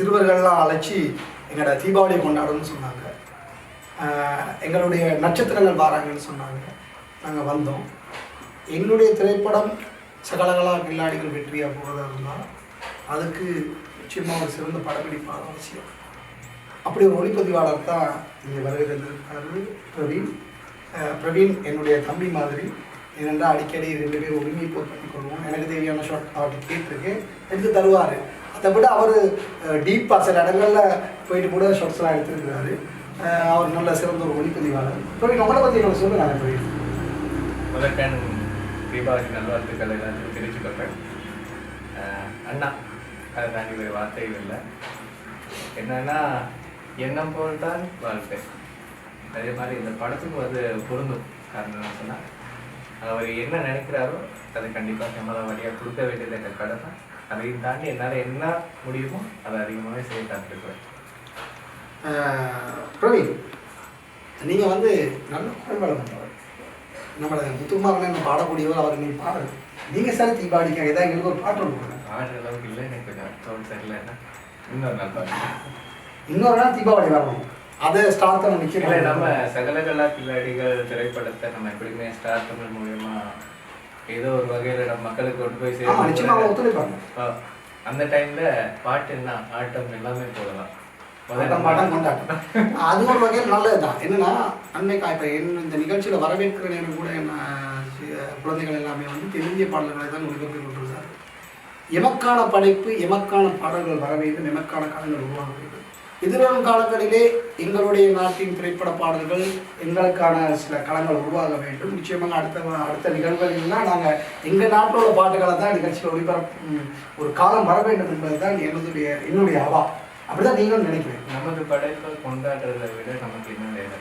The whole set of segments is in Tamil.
சிறுவர்கள்லாம் அழைச்சி எங்களோட தீபாவளியை கொண்டாடுன்னு சொன்னாங்க. எங்களுடைய நட்சத்திரங்கள் வாராங்கன்னு சொன்னாங்க. நாங்கள் வந்தோம். எங்களுடைய திரைப்படம் சகலகலா கில்லாடிகள் வெற்றியாக போகிறதா இருந்தால் அதுக்கு நிச்சயமாக ஒரு சிறந்த படப்பிடிப்பாக அவசியம். அப்படி ஒரு ஒளிப்பதிவாளர் தான் இங்கே வருகிறது பிரவீன். பிரவீன் என்னுடைய தம்பி மாதிரி. ஏனென்றால் அடிக்கடி ரெண்டு பேரும் உரிமை போர் பண்ணிக்கொள்வோம். எனக்கு தேவையான ஷார்ட் அவர்கிட்ட கேட்டிருக்கேன். எடுத்து தருவார். அதை விட அவர் டீப்பாக சில இடங்களில் போயிட்டு கூட ஷார்ட்ஸ்லாம் எடுத்துருக்கிறாரு. அவர் நல்ல சிறந்த ஒரு ஒளிப்பதிவாளர். இப்போ உங்களை பற்றி எனக்கு சொல்லுங்க பிரவீன் முதற்கண் தீபாவளி நல்வாழ்த்துக்கள் எல்லாத்தையும் தெரிவிச்சுக்கொள்கிறேன் அண்ணா அதை தாண்டி ஒரு வார்த்தையும் இல்லை. என்னன்னா எண்ணம் போல் தான் வாழ்க்கை. அதே மாதிரி இந்த படத்துக்கு வந்து பொருந்தும். காரணம் என்ன சொன்னால் அவர் என்ன நினைக்கிறாரோ அதை கண்டிப்பாக கேமரா வழியாக கொடுக்க வேண்டியது எங்கள் கடமை. அதையும் தாண்டி என்னால் என்ன முடியுமோ அதை அதிகமாகவே செய்ய காத்திருக்கிறேன் பிரவீன் நீங்கள் வந்து நல்ல குரல் வளம் பண்ணுறவர் நம்மளை முத்துக்குமாரன் என்ன பாடக்கூடியவர் அவர் நீ பாடு நீங்கள் சார் தீபாவளிக்காக ஏதாவது எங்களுக்கு ஒரு பாட்டு கொடுங்க. ஆடுற அளவுக்கு இல்லை எனக்கு கொஞ்சம் தோல் சரியில்லைன்னா இன்னொரு நாள் பாருங்க இன்னொரு நாள் தீபாவளி வரணும். அதை ஸ்டார்ட் பண்ண இல்லை நம்ம சகலகலா கில்லாடிகள் திரைப்படத்தை நம்ம எப்படியுமே ஸ்டார் தமிழ் மூலியமா ஏதோ ஒரு வகையில நம்ம மக்களுக்கு கொண்டு போய் ஆ, அந்த டைம்ல பாட்டு என்ன? ஆட்டம் எல்லாமே போடலாம். அது ஒரு வகையில் நல்லது தான் என்னன்னா அன்னைக்கு இப்போ என்ன இந்த நிகழ்ச்சியில் வரவேற்கிற நேரம் கூட என்ன குழந்தைகள் எல்லாமே வந்து தென்னிந்திய பாடல்களை தான் ஒளிபரப்பி கொண்டிருந்தார் எமக்கான படைப்பு எமக்கான பாடல்கள் வர வேண்டும் எமக்கான காலங்கள் உருவாக வேண்டும். எதிர்வரும் காலங்களிலே எங்களுடைய நாட்டின் திரைப்பட பாடல்கள் எங்களுக்கான சில களங்கள் உருவாக வேண்டும். நிச்சயமாக அடுத்த அடுத்த நிகழ்வுகள்லாம் நாங்கள் எங்கள் நாட்டோட பாட்டுகளை தான் நிகழ்ச்சியில் ஒளிபரப்பு ஒரு காலம் வர வேண்டும் என்பதுதான் என்னுடைய என்னுடைய அவா. அப்படிதான் நீங்களும் நினைக்கிறேன் நமது படைப்பை கொண்டாடுறதை விட நமக்கு என்ன வேலை?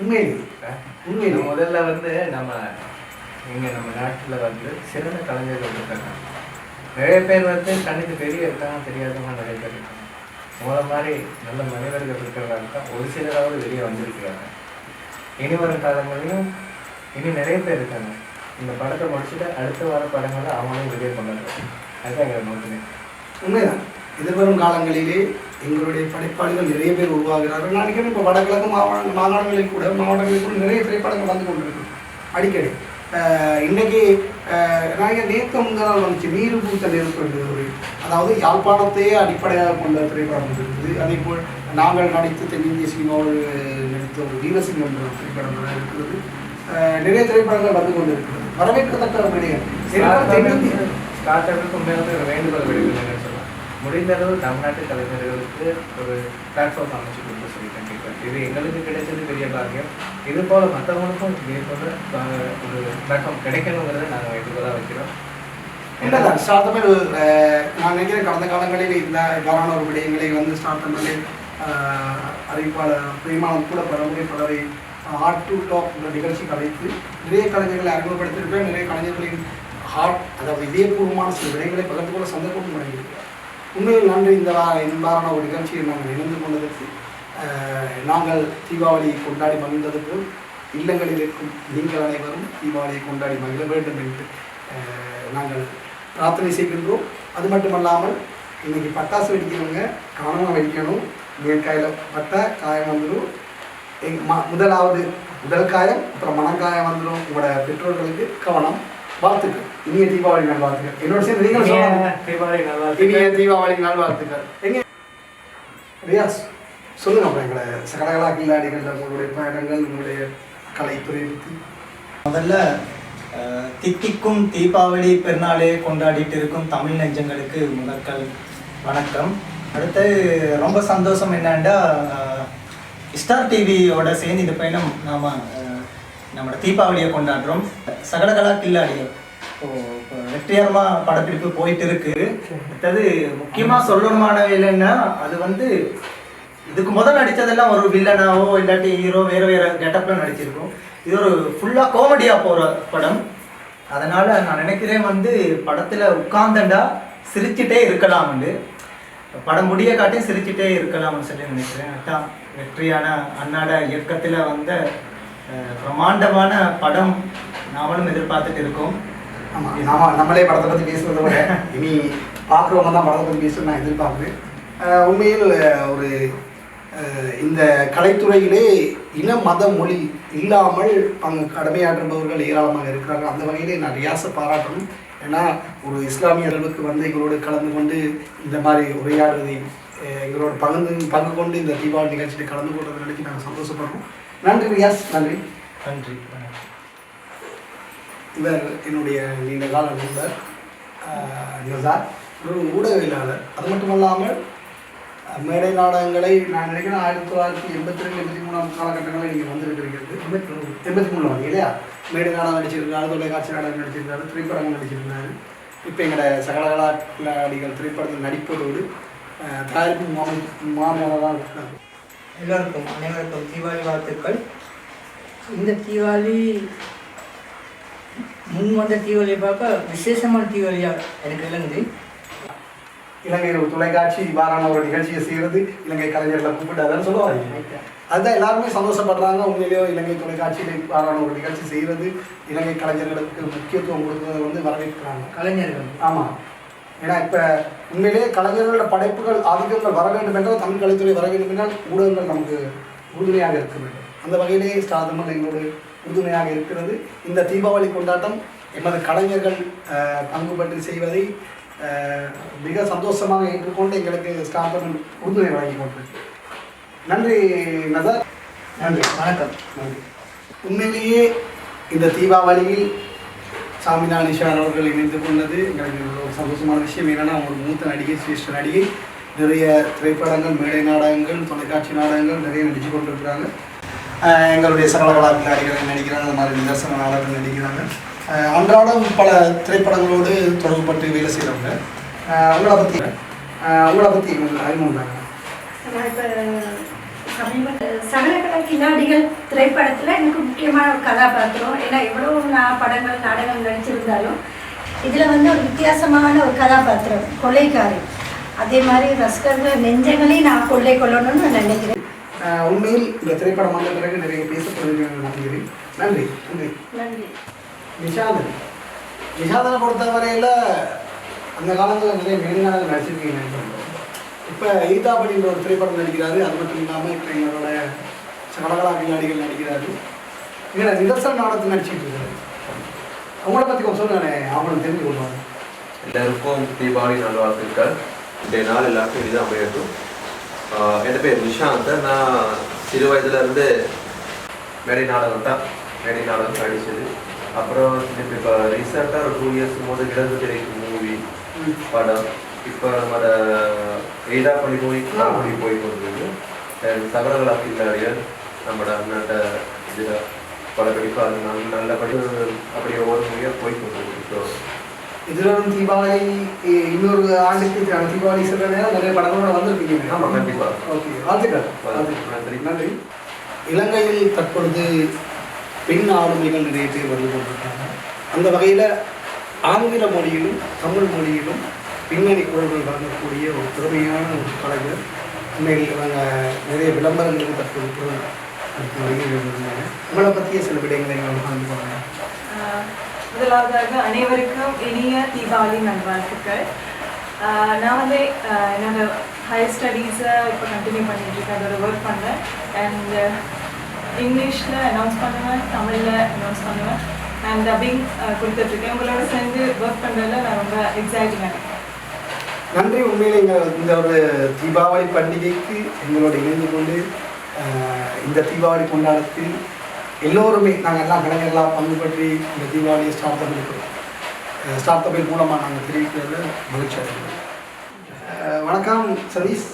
உண்மையிலே. முதல்ல வந்து நம்ம இங்க நம்ம நாட்டுல வந்து சிறந்த கலைஞர்கள் இருக்காங்க. நிறைய பேர் வந்து கண்ணுக்கு தெரிய இருக்காங்க தெரியாதவங்க நிறைய பேர் இருக்காங்க. உங்களை மாதிரி நல்ல மனிதர்கள் இருக்கிறதால தான் ஒரு சிலராவது வெளியே வந்திருக்கிறாங்க. இனி வரும் காலங்களையும் இனி நிறைய பேர் இருக்காங்க. இந்த படத்தை முடிச்சுட்டு அடுத்த வர படங்களை அவங்களும் வெளியே கொண்டாடுறாங்க அதுதான் எங்களை நோக்கினேன் உண்மைதான். எதிர்வரும் காலங்களிலே எங்களுடைய படைப்பாளிகள் நிறைய பேர் உருவாகிறார்கள். நான் நினைக்கிறேன் இப்போ வடகிழக்கு மாவட்ட மாகாணங்களில் கூட மாவட்டங்களில் கூட நிறைய திரைப்படங்கள் வந்து கொண்டிருக்கு அடிக்கடி. இன்றைக்கி நேற்று முந்தாள் வந்துச்சு. நீரு பூத்த நெருப்பு என்று அதாவது யாழ்ப்பாணத்தையே அடிப்படையாக கொண்ட திரைப்படம் இருக்குது அதே போல் நாங்கள் நடித்து தென்னிந்திய சினிமாவில் நடித்த ஒரு வீரசிங்கம் என்ற திரைப்படம் இருக்கிறது. நிறைய திரைப்படங்கள் வந்து கொண்டிருக்கிறது. வரவேற்கத்தக்க ஒரு ஒரு வேண்டுகோள் முடிந்தளவு முடிந்த அளவு தமிழ்நாட்டு கலைஞர்களுக்கு ஒரு பிளாட்ஃபார்ம் அமைச்சு கொடுக்க சொல்லி கண்டிப்பாக இது எங்களுக்கு கிடைச்சது பெரிய பாக்கியம். இது போல் மற்றவங்களுக்கும் இதே ஒரு பிளாட்ஃபார்ம் கிடைக்கணுங்கிறத நாங்கள் வேண்டுகோளாக வைக்கிறோம். இல்லைதான் ஸ்டார்ட் தமிழ் நான் நினைக்கிறேன் கடந்த காலங்களில் இந்த இவ்வாறான ஒரு விடயங்களை வந்து ஸ்டார்ட் தமிழில் அறிவிப்பாளர் பிரிமானம் கூட பலமுறை பலரை ஹார்ட் டு டாப் என்ற நிகழ்ச்சி அழைத்து நிறைய கலைஞர்களை அறிமுகப்படுத்தியிருப்பேன் நிறைய கலைஞர்களின் ஹார்ட் அதாவது இதயபூர்வமான சில விடயங்களை பகிர்ந்து கொள்ள சந்தர்ப்பம் வழங்கியிருக்கிறார். உண்மையில் நன்றி. இந்த இன்பாரான ஒரு நிகழ்ச்சியில் நாங்கள் இணைந்து கொண்டதற்கு நாங்கள் தீபாவளி கொண்டாடி மகிழ்ந்ததற்கு இல்லங்களில் இருக்கும் நீங்கள் அனைவரும் தீபாவளியை கொண்டாடி மகிழ வேண்டும் என்று நாங்கள் பிரார்த்தனை செய்கின்றோம். அது மட்டுமல்லாமல் இன்னைக்கு பட்டாசு வெடிக்கிறவங்க கவனமாக வெடிக்கணும். மேற்காயில் பட்ட காயம் வந்துடும். எங் ம முதலாவது உடல் காயம் அப்புறம் மனக்காயம் வந்துடும். உங்களோட பெற்றோர்களுக்கு கவனம் வாழ்த்துக்கள். இனிய தீபாவளி நல்வாழ்த்துக்கள். என்னோட சேர்ந்து சொல்லணும் தீபாவளி நல்லா இனிய தீபாவளி நல்வாழ்த்துக்கள். எங்க ரியாஸ் சொல்லுங்க அப்புறம் எங்களை சகலகலா கில்லாடிகள் உங்களுடைய பயணங்கள் உங்களுடைய கலைத்துறை பற்றி முதல்ல தித்திக்கும் தீபாவளி பெருநாளே கொண்டாடிட்டு இருக்கும் தமிழ் நெஞ்சங்களுக்கு முதற்கல் வணக்கம். அடுத்து ரொம்ப சந்தோஷம் என்னன்னா அஹ், ஸ்டார் டிவியோட சேர்ந்து இந்த பயணம் நாம நம்மளோட தீபாவளியை கொண்டாடுறோம். சகலகலா கில்லாடிகள் இப்போ இப்போ வெற்றிகரமா படப்பிடிப்பு போயிட்டு இருக்கு அடுத்தது முக்கியமா சொல்லணுமான இல்லைன்னா அது வந்து இதுக்கு முதல் நடிச்சதெல்லாம் ஒரு வில்லனாவோ இல்லாட்டி ஹீரோ வேற வேற கெட்டப்ல நடிச்சிருக்கோம். இது ஒரு ஃபுல்லா காமெடியா போற படம். அதனால நான் நினைக்கிறேன் வந்து படத்துல உட்கார்ந்தண்டா சிரிச்சிட்டே இருக்கலாம்னு படம் முடிய காட்டி சிரிச்சிட்டே இருக்கலாம்னு சொல்லி நினைக்கிறேன். அதான் வெற்றியான அண்ணாட இயக்கத்துல வந்த பிரமாண்டமான பிரம்மாண்டமான படம் நாமளும் எதிர்பார்த்துட்டு இருக்கோம். ஆமாம் நாம நம்மளே படத்தை பற்றி பேசுகிறத விட இனி பார்க்குறவங்க தான் படத்தை பற்றி பேசணும்னு நான் எதிர்பார்க்குறேன் உண்மையில் ஒரு இந்த கலைத்துறையிலே இன மத மொழி இல்லாமல் அங்கு கடமையாற்றுபவர்கள் ஏராளமாக இருக்கிறாங்க அந்த வகையிலே நான் ரியாசை பாராட்டணும். ஏன்னா ஒரு இஸ்லாமிய அளவுக்கு வந்து எங்களோடு கலந்து கொண்டு இந்த மாதிரி உரையாடுவதை எங்களோட பகிர்ந்து பங்கு கொண்டு இந்த தீபாவளி நிகழ்ச்சியில் கலந்து கொண்டதை நினைச்சு நாங்கள் சந்தோஷப்படுறோம். நன்றி ரியாஸ். நன்றி. நன்றி. இவர் என்னுடைய நீண்ட கால நண்பர் நிசார் ஒரு ஊடகவியலாளர். அது மட்டும் இல்லாமல் மேடை நாடகங்களை நான் நினைக்கிறேன் ஆயிரத்தி தொள்ளாயிரத்தி எண்பத்தி ரெண்டு எண்பத்தி மூணாம் காலகட்டங்களில் நீங்கள் வந்திருக்கிறீர்கள் எண்பத்தி மூணு. எண்பத்தி மூணு வந்து இல்லையா? மேடை நாடகம் நடிச்சிருக்காரு தொலைக்காட்சி நாடகம் நடிச்சிருக்காரு திரைப்படங்கள் நடிச்சிருக்காரு இப்போ எங்களோட சகலகலா கிளாடிகள் திரைப்படத்தில் நடிப்பதோடு தயாரிப்பு மாமி தான் இருக்கிறார். எல்லோருக்கும் அனைவருக்கும் தீபாவளி வாழ்த்துக்கள். இந்த தீபாவளி முன் வந்த தீபாவளியை பார்க்க விசேஷமான தீபாவளியாக எனக்கு விளங்குது. இலங்கையில் ஒரு தொலைக்காட்சி வாரான ஒரு நிகழ்ச்சியை செய்கிறது. இலங்கை கலைஞர்களை கூப்பிட்டு அதான் சொல்லுவாங்க. அதுதான் எல்லாருமே சந்தோஷப்படுறாங்க. உண்மையிலேயோ இலங்கை தொலைக்காட்சியில் வாரான ஒரு நிகழ்ச்சி செய்கிறது. இலங்கை கலைஞர்களுக்கு முக்கியத்துவம் கொடுக்கறதை வந்து வரவேற்கிறாங்க. கலைஞர்கள். ஆமாம் ஏன்னா இப்போ உண்மையிலேயே கலைஞர்களோட படைப்புகள் ஆதிக்கங்கள் வர வேண்டும் என்றால் தமிழ் கலைத்துறை வர வேண்டும் என்றால் ஊடகங்கள் நமக்கு உறுதுணையாக இருக்க வேண்டும். அந்த வகையிலே ஸ்டாதமல் எங்களோடு உறுதுணையாக இருக்கிறது. இந்த தீபாவளி கொண்டாட்டம் எமது கலைஞர்கள் பங்கு பற்றி செய்வதை மிக சந்தோஷமாக ஏற்றுக்கொண்டு எங்களுக்கு ஸ்டாதமல் உறுதுணை வழங்கி கொண்டிருக்கு. நன்றி நசர் நன்றி வணக்கம். நன்றி. உண்மையிலேயே இந்த தீபாவளியில் சாமினா நிஷான் அவர்கள் இணைந்து கொண்டது எங்களுக்கு ஒரு சந்தோஷமான விஷயம். என்னென்னா ஒரு மூத்த நடிகை சிரேஷ்ட நடிகை. நிறைய திரைப்படங்கள் மேடை நாடகங்கள் தொலைக்காட்சி நாடகங்கள் நிறைய நடித்து கொண்டிருக்கிறாங்க. எங்களுடைய சகலகலா நடிகர்கள் நடிக்கிறாங்க அந்த மாதிரி நிதர்சன நாடகங்கள் நடிக்கிறாங்க. அன்றாடம் பல திரைப்படங்களோடு தொடர்புபட்டு வேலை செய்கிறவங்க ஆஹ் உங்களை பற்றி உங்களை பற்றி அறிமுகம் தாங்க நான் கில்லாடிகள் திரைப்படத்தில் எனக்கு முக்கியமான ஒரு கதாபாத்திரம். ஏன்னா எவ்வளோ நான் படங்கள் நாடகங்கள் நடிச்சிருந்தாலும் இதில் வந்து ஒரு வித்தியாசமான ஒரு கதாபாத்திரம் கொலைக்காரி அதே மாதிரி ரசிகர்கள் நெஞ்சங்களையும் நான் கொள்ளை கொள்ளணும்னு நான் நினைக்கிறேன். உண்மையில் இந்த திரைப்படம் வந்த பிறகு நிறைய பேசப்படுகிறது நான் நம்புகிறேன். நன்றி நன்றி. நன்றி. நிஷாதன். நிஷாதனை பொறுத்தவரையில் அந்த காலங்களில் நிறைய மேல்நாடகம் நடிச்சிருக்கீங்க இப்போ ஈதா அப்படின்ற ஒரு திரைப்படம் நடிக்கிறாரு. அது மட்டும் இல்லாமல் இப்போ எங்களோட சகலகலா விளையாடிகள் நடிக்கிறாரு. எங்களை நிதர்சன நாடகத்தில் நடிச்சிட்டு இருக்காரு. அவங்கள பற்றி கொஞ்சம் சொல்லுங்க அவங்களுக்கு தெரிஞ்சு கொள்வாங்க எல்லாருக்கும் தீபாவளி நல்வாழ்த்துக்கள். இன்றைய நாள் எல்லாருக்கும் இனிதான் அமையட்டும் என் பேர் நிஷாந்த். நான் சிறு வயதுலேருந்து மேடை நாடகம் தான். மேடை நாடகம் படித்தது அப்புறம் இப்போ ரீசெண்டாக ஒரு டூ இயர்ஸ் போது இடது திரைக்கு மூவி படம். இப்போ நம்ம எய்தா மூவி போய் மறுபடி போய் கொண்டிருக்கு சகரகலா கில்லாடிகள் நம்ம அண்ணாட்ட இதில் படப்பிடிப்பு அது நல்ல நல்லபடி அப்படியே ஒவ்வொரு மூவியாக போய் கொண்டிருக்கு இதிலும் தீபாவளி இ- இன்னொரு ஆண்டுக்கு தீபாவளி சில நேரம் நிறைய படங்களோட வந்திருக்கீங்க. ஆமாம் கண்டிப்பா. ஓகே வாழ்த்துக்கள். நன்றி. நன்றி. இலங்கையில் தற்பொழுது பெண் ஆளுமைகள் நிறைய பேர் வந்து கொண்டிருக்காங்க. அந்த வகையில் ஆங்கில மொழியிலும் தமிழ் மொழியிலும் பின்னணி குரல்கள் வழங்கக்கூடிய ஒரு திறமையான ஒரு கலைஞர். உண்மையில் இவங்க நிறைய விளம்பரங்களுக்கு தற்போது குரல் கொடுத்து வருகிறாங்க உங்களை பற்றிய சில விடயங்களை கலந்து போகிறாங்க ஆஹ் முதலாவதாக அனைவருக்கும் இனிய தீபாவளி நல்வாழ்த்துக்கள். நான் வந்து என்னோட ஹையர் ஸ்டடீஸை இப்போ கண்டினியூ பண்ணிட்டு இருக்கேன் அதோட ஒர்க் பண்ணேன் அண்ட் இங்கிலீஷில் அனௌன்ஸ் பண்ணுவேன் தமிழில் அனௌன்ஸ் பண்ணுவேன். அண்ட் டப்பிங் கொடுத்துட்ருக்கேன் உங்களோட சேர்ந்து ஒர்க் பண்ணுறதுல நான் ரொம்ப எக்ஸைட்டிங்காக இருக்கேன். நன்றி. உண்மையில் எங்கள் இந்த ஒரு தீபாவளி பண்டிகைக்கு எங்களோட இணைந்து கொண்டு இந்த தீபாவளி கொண்டாடத்தில் எல்லோருமே நாங்கள் எல்லாம் கலைஞர்களாக பங்கு பற்றி இந்த தீபாவளியை ஸ்டார்ட் பண்ணிருக்கிறோம் ஸ்டார்ட் அப்பில் மூலமாக நாங்கள் தெரிவிக்கிறதுல மகிழ்ச்சி அடைகிறோம். வணக்கம் சதீஷ்.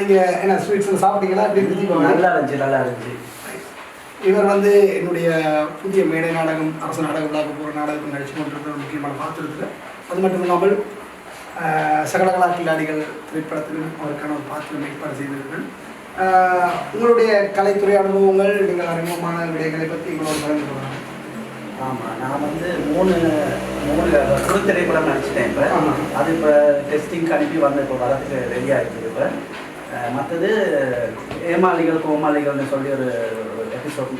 நீங்கள் என்ன ஸ்வீட்ஸ் சாப்பிட்டீங்களா? எப்படி தீபாவளி? நல்லா இருந்துச்சு நல்லா இருந்துச்சு. இவர் வந்து என்னுடைய புதிய மேடை நாடகம் அரசு நாடக விழாக்கு போகிற நாடகத்தில் நடிச்சு கொண்டிருக்கிற முக்கியமான பாத்திரத்தில். அது மட்டும் இல்லாமல் சகலகலா கில்லாடிகள் திரைப்படத்திலும் அவருக்கான ஒரு பாத்திரம் ஏற்பாடு செய்திருக்கிறேன். உங்களுடைய கலைத்துறை அனுபவங்கள் நீங்கள் அறிமுகமான விடயங்களை பற்றி கலந்து கொள்ளலாம் ஆமாம் நான் வந்து மூணு மூணு குழு திரைப்படம் நடிச்சிட்டேன் இப்போ. அது இப்போ டெஸ்டிங்க்கு அனுப்பி வந்து இப்போ வரதுக்கு ரெடி ஆகிடுது இப்போ. மற்றது ஏமாளிகள் கோமாளிகள்னு சொல்லி ஒரு எபிசோட்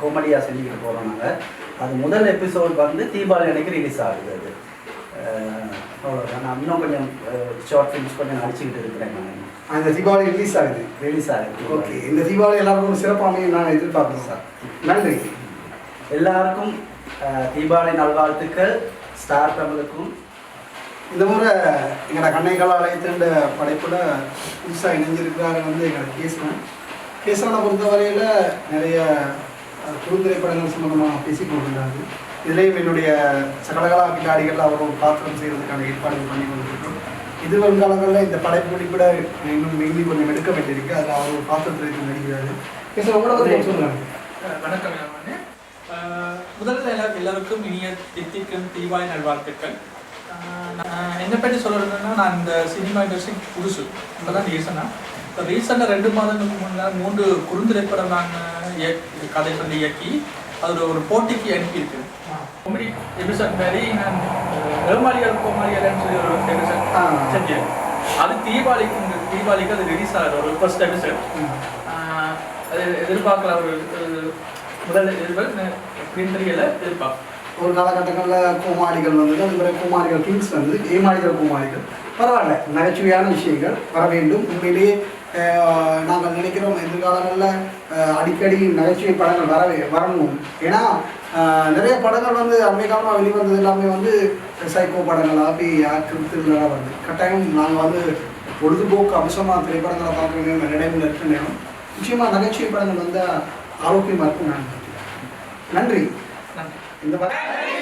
காமெடியாக செஞ்சுக்கிட்டு போகிறோம் நாங்கள் அது முதல் எபிசோட் வந்து தீபாவளி அன்னைக்கு ரிலீஸ் ஆகுது அது. அவ்வளோதான் நான் இன்னும் கொஞ்சம் ஷார்ட் ஃபிலிம்ஸ் கொஞ்சம் நடிச்சுக்கிட்டு இருக்கிறேன் நான். அந்த தீபாவளி ரிலீஸ் ஆகுது. ரிலீஸ் ஆகிருக்கு ஓகே இந்த தீபாவளி எல்லாருக்கும் சிறப்பாமையும் நான் எதிர்பார்க்கிறேன் சார் நன்றி. எல்லாருக்கும் தீபாவளி நல்வாழ்த்துக்கள். ஸ்டார் தமிழுக்கும். இந்த முறை எங்களோட கண்ணைக்கால ஆலயத்தின் படைப்பில் புதுசாக இணைஞ்சிருக்கிறாரு வந்து எங்களோட கேசவன். கேசவனை பொறுத்தவரையில் நிறைய குறுந்திரைப்படங்கள் சம்மந்தமாக பேசி கொண்டிருந்தாரு. இதுலேயும் என்னுடைய சகலகலா கில்லாடிகள் அவர் பாத்திரம் செய்வதற்கான ஏற்பாடுகள் பண்ணி கொண்டிருக்கிறோம். இது வருங்காலங்களில் இந்த படைப்பு கூட இன்னும் மிகுதி கொஞ்சம் எடுக்க வேண்டியிருக்கு. அதில் அவர் ஒரு பாத்திரத்தில் இருந்து நடிக்கிறாரு. கேசவன் உங்களை பற்றி வணக்கம் முதல்ல எல்லாருக்கும் இனிய தித்திக்கும் தீபாவளி நல்வாழ்த்துக்கள். நான் என்னை பற்றி சொல்கிறதுன்னா நான் இந்த சினிமா இண்டஸ்ட்ரி புதுசு. இப்போ தான் ரீசனாக இப்போ ரீசெண்டாக ரெண்டு மாதங்களுக்கு முன்னாடி மூன்று குறுந்திரைப்படம் நான் இயக் கதை சொல்லி இயக்கி அதில் ஒரு போட்டிக்கு அனுப்பியிருக்கேன் காமெடி எபிசோட் மாதிரி நான் அஹ், ஏமாளிகள் கோமாளிகள்னு சொல்லி ஒரு எபிசோட். செஞ்சேன். அது தீபாவளிக்கு தீபாவளிக்கு அது ரிலீஸ் ஆகுது ஒரு ஃபர்ஸ்ட் எபிசோட் அது எதிர்பார்க்கல. ஒரு முதல் எதிர்பார்ப்பு எப்படின்னு தெரியல எதிர்பார்ப்பு. ஒரு காலகட்டங்களில் கோமாளிகள் வந்தது அது பிறகு கோமாளிகள் கிங்ஸ் வந்தது ஏமாளிகள் கோமாளிகள். பரவாயில்ல நகைச்சுவையான விஷயங்கள் வர வேண்டும். உண்மையிலேயே நாங்கள் நினைக்கிறோம் எதிர்காலங்களில் அடிக்கடி நகைச்சுவை படங்கள் வரவே வரணும். ஏன்னா நிறைய படங்கள் வந்து அண்மை காலமாக வெளிவந்தது எல்லாமே வந்து சைக்கோ படங்கள் அப்படி திருவிழா வருது. கட்டாயம் நாங்கள் வந்து பொழுதுபோக்கு அம்சமாக திரைப்படங்களை பார்க்க வேண்டிய நினைவில் இருக்க. நேரம் நிச்சயமாக நகைச்சுவை படங்கள் வந்து ஆரோக்கியமாக இருக்கும் நான் நன்றி. இந்த படம்